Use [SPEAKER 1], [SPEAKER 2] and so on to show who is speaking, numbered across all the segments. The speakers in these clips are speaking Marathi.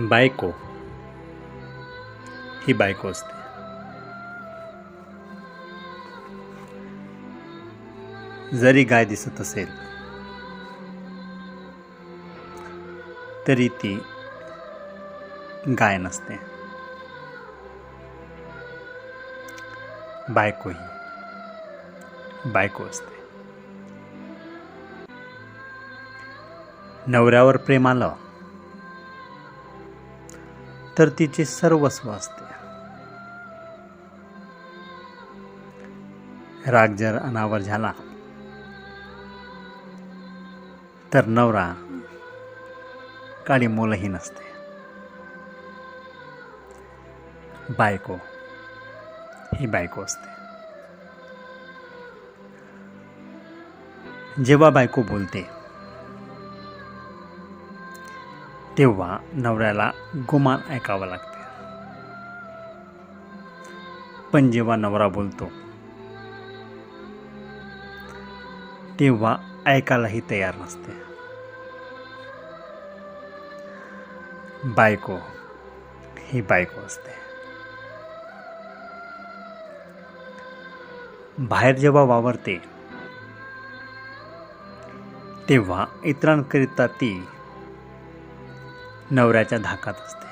[SPEAKER 1] बायको. ही बायको असते. जरी गाय दिसत असेल तरी ती गाय नसते. बायको ही बायको असते. नवऱ्यावर प्रेम आलं तर तिचे सर्वस्व असते. राग जर अनावर झाला तर नवरा काळी मुलंही नसते बायको ही बायको असते. जेव्हा बायको बोलते तेव्हा नवऱ्याला गुमान ऐकावं लागते. पण जेव्हा नवरा बोलतो तेव्हा ऐकायलाही तयार नसते. बायको ही बायको असते. बाहेर जेव्हा वावरते तेव्हा इतरांकरिता ती नवऱ्याच्या धाकात असते.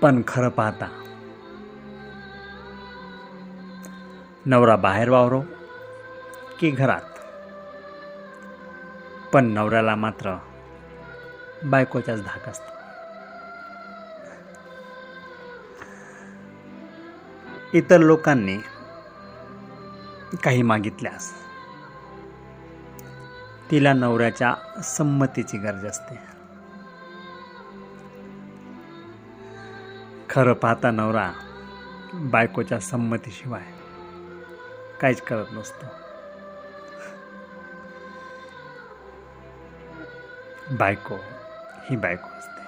[SPEAKER 1] पण खरं पाहता नवरा बाहेर वावरो की घरात? पण नवऱ्याला मात्र बायकोच्याच धाक असतो. इतर लोकांनी काही मागितल्यास तिला नवऱ्याच्या संमतीची गरज असते. खरं पाहता नवरा बायकोच्या संमतीशिवाय काहीच करत नसतो. बायको ही बायको असते.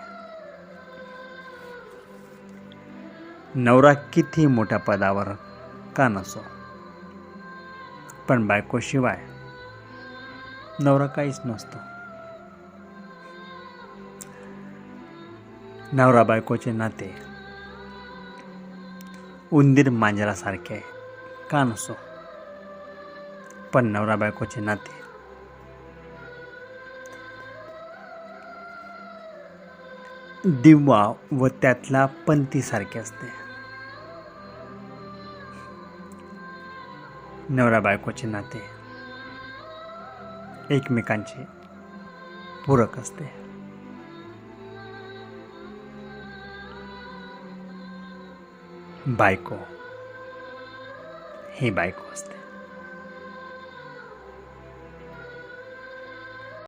[SPEAKER 1] नवरा किती मोठ्या पदावर का नसो पण बायकोशिवाय नवरा काहीच नसतो. नवरा बायकोचे नाते उंदीर मांजरासारखे का नसो? पण नवरा बायकोचे नाते दिवा व त्यातल्या पंथीसारखे असते. नवरा बायकोचे नाते एकमेकांचे पूरक असते. बायको. ही बायको असते.